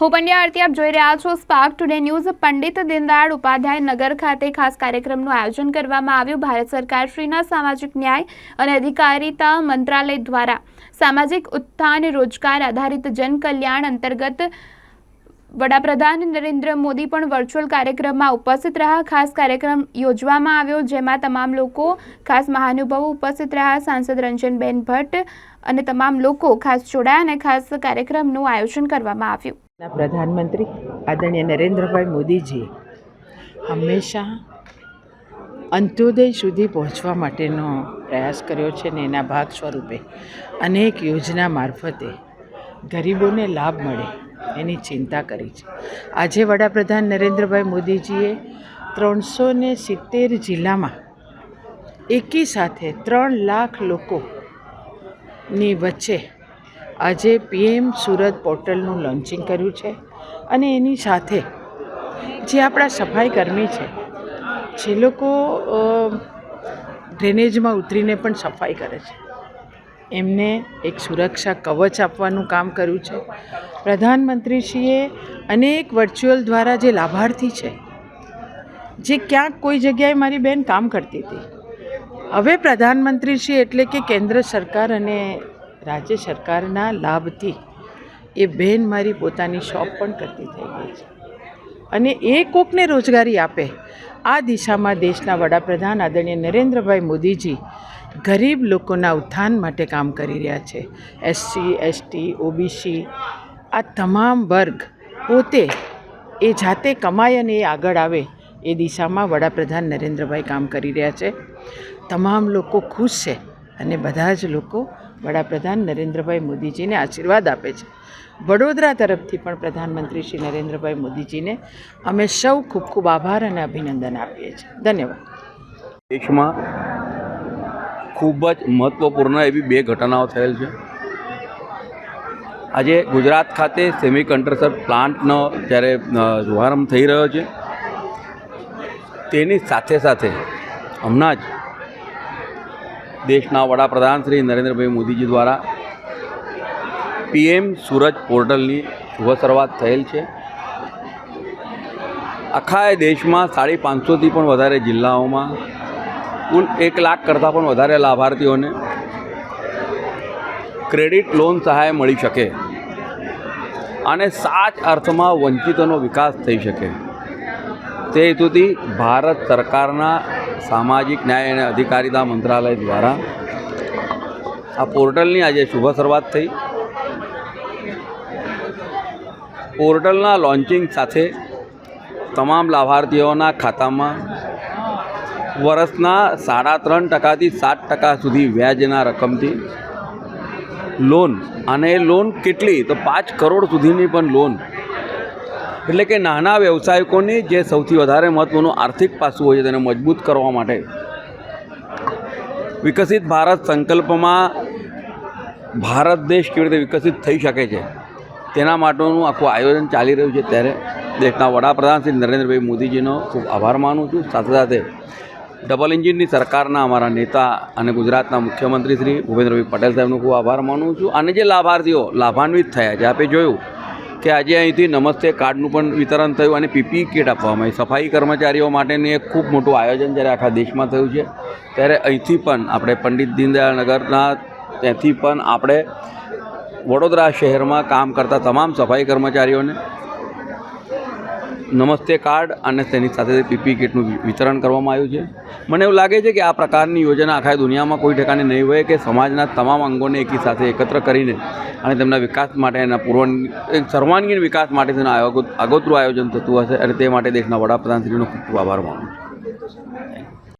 હું પંડ્યા આરતી, આપ જોઈ રહ્યા છો Spark Today news Pandit Deendayal Upadhyay Nagar ખાતે ખાસ કાર્યક્રમનું આયોજન કરવામાં આવ્યું. ભારત સરકાર શ્રીના સામાજિક ન્યાય અને અધિકારીતા મંત્રાલય દ્વારા સામાજિક ઉત્થાન રોજગાર આધારિત જન કલ્યાણ અંતર્ગત વડાપ્રધાન નરેન્દ્ર મોદી પણ વર્ચ્યુઅલ કાર્યક્રમમાં ઉપસ્થિત રહ્યા. ખાસ કાર્યક્રમ યોજવામાં આવ્યો, જેમાં તમામ લોકો, ખાસ મહાનુભાવો ઉપસ્થિત રહ્યા. સાંસદ રંજનબેન ભટ્ટ અને તમામ લોકો ખાસ જોડાયા અને ખાસ કાર્યક્રમનું આયોજન કરવામાં આવ્યું. પ્રધાનમંત્રી આદરણીય નરેન્દ્રભાઈ મોદીજીએ હંમેશા અંત્યોદય સુધી પહોંચવા માટેનો પ્રયાસ કર્યો છે ને એના ભાગ સ્વરૂપે અનેક યોજના મારફતે ગરીબોને લાભ મળે એની ચિંતા કરી છે. આજે વડાપ્રધાન નરેન્દ્રભાઈ મોદીજીએ ત્રણસો ને સિત્તેર જિલ્લામાં એકી સાથે ત્રણ લાખ લોકોની વચ્ચે આજે પીએમ સુરત પોર્ટલનું લોન્ચિંગ કર્યું છે અને એની સાથે જે આપણા સફાઈ કર્મી છે, જે લોકો ડ્રેનેજમાં ઉતરીને પણ સફાઈ કરે છે. એમને એક સુરક્ષા કવચ આપવાનું કામ કર્યું છે. પ્રધાનમંત્રીશ્રીએ અનેક વર્ચ્યુઅલ દ્વારા જે લાભાર્થી છે, જે ક્યાંક કોઈ જગ્યાએ મારી બેન કામ કરતી હતી. હવે પ્રધાનમંત્રીશ્રી એટલે કે કેન્દ્ર સરકાર અને રાજ્ય સરકારના લાભથી એ બહેન મારી પોતાની શોપ પણ કરતી થઈ ગઈ છે. અને એ કોકને રોજગારી આપે, આ દિશામાં દેશના વડાપ્રધાન આદરણીય નરેન્દ્રભાઈ મોદીજી ગરીબ લોકોના ઉત્થાન માટે કામ કરી રહ્યા છે. એસસી એસટી ઓબીસી આ તમામ વર્ગ પોતે એ જાતે કમાય અને એ આગળ આવે એ દિશામાં વડાપ્રધાન નરેન્દ્રભાઈ કામ કરી રહ્યા છે. તમામ લોકો ખુશ છે અને બધા જ લોકો વડાપ્રધાન નરેન્દ્રભાઈ મોદીજીને આશીર્વાદ આપે છે. વડોદરા તરફથી પણ પ્રધાનમંત્રી શ્રી નરેન્દ્રભાઈ મોદીજીને અમે સૌ ખૂબ ખૂબ આભાર અને અભિનંદન આપીએ છીએ. ધન્યવાદ. દેશમાં ખૂબ જ મહત્ત્વપૂર્ણ એવી બે ઘટનાઓ થયેલ છે. આજે ગુજરાત ખાતે સેમી કંટ્રેસર પ્લાન્ટનો જ્યારે શુભારંભ થઈ રહ્યો છે. તેની સાથે સાથે હમણાં જ દેશના વડાપ્રધાન શ્રી નરેન્દ્રભાઈ મોદીજી દ્વારા પીએમ સુરજ પોર્ટલની શુભ શરૂઆત થયેલ છે. આખા દેશમાં સાડી પાંચસોથી પણ વધારે જિલ્લાઓમાં કુલ એક લાખ કરતાં પણ વધારે લાભાર્થીઓને ક્રેડિટ લોન સહાય મળી શકે અને સાચ અર્થમાં વંચિતોનો વિકાસ થઈ શકે. તે હેતુથી ભારત સરકારના સામાજિક ન્યાય અને અધિકારિતા મંત્રાલય દ્વારા આ પોર્ટલની આજે શુભ શરૂઆત થઈ. પોર્ટલના લોન્ચિંગ સાથે તમામ લાભાર્થીઓના ખાતામાં વર્ષના સાડા ત્રણ ટકાથી સાત ટકા સુધી વ્યાજના રકમથી લોન. અને લોન કેટલી? તો પાંચ કરોડ સુધીની પણ લોન એટલે કે નાના વ્યવસાયકોની જે સૌથી વધારે મહત્ત્વનું આર્થિક પાસું હોય છે તેને મજબૂત કરવા માટે વિકસિત ભારત સંકલ્પમાં ભારત દેશ કેવી રીતે વિકસિત થઈ શકે છે, તેના માટેનું આખું આયોજન ચાલી રહ્યું છે ત્યારે દેશના વડાપ્રધાન શ્રી નરેન્દ્રભાઈ મોદીજીનો ખૂબ આભાર માનું છું. સાથે સાથે ડબલ એન્જિનની સરકારના અમારા નેતા અને ગુજરાતના મુખ્યમંત્રી શ્રી ભૂપેન્દ્રભાઈ પટેલ સાહેબનો ખૂબ આભાર માનું છું. અને જે લાભાર્થીઓ લાભાન્વિત થયા છે, આપે જોયું કે આજે અહીંથી નમસ્તે કાર્ડનું પણ વિતરણ થયું અને પીપી કીટ આપવામાં આવી. સફાઈ કર્મચારીઓ માટેનું એક ખૂબ મોટું આયોજન જ્યારે આખા દેશમાં થયું છે, ત્યારે અહીંથી પણ આપણે પંડિત દીનદયાળ નગરના ત્યાંથી પણ આપણે વડોદરા શહેરમાં કામ કરતા તમામ સફાઈ કર્મચારીઓને નમસ્તે કાર્ડ અને તેની સાથે પીપી કીટનું વિતરણ કરવામાં આવ્યું છે. મને એવું લાગે છે કે આ પ્રકારની યોજના આખા દુનિયામાં કોઈ ઠેકાને નહીં હોય કે સમાજના તમામ અંગોને એકી સાથે એકત્ર કરીને અને તેમના વિકાસ માટે એના પૂર્વ સર્વાંગીણ વિકાસ માટે તેના આગોતરું આયોજન થતું હશે અને તે માટે દેશના વડાપ્રધાનશ્રીનો ખૂબ ખૂબ આભાર માનું છું.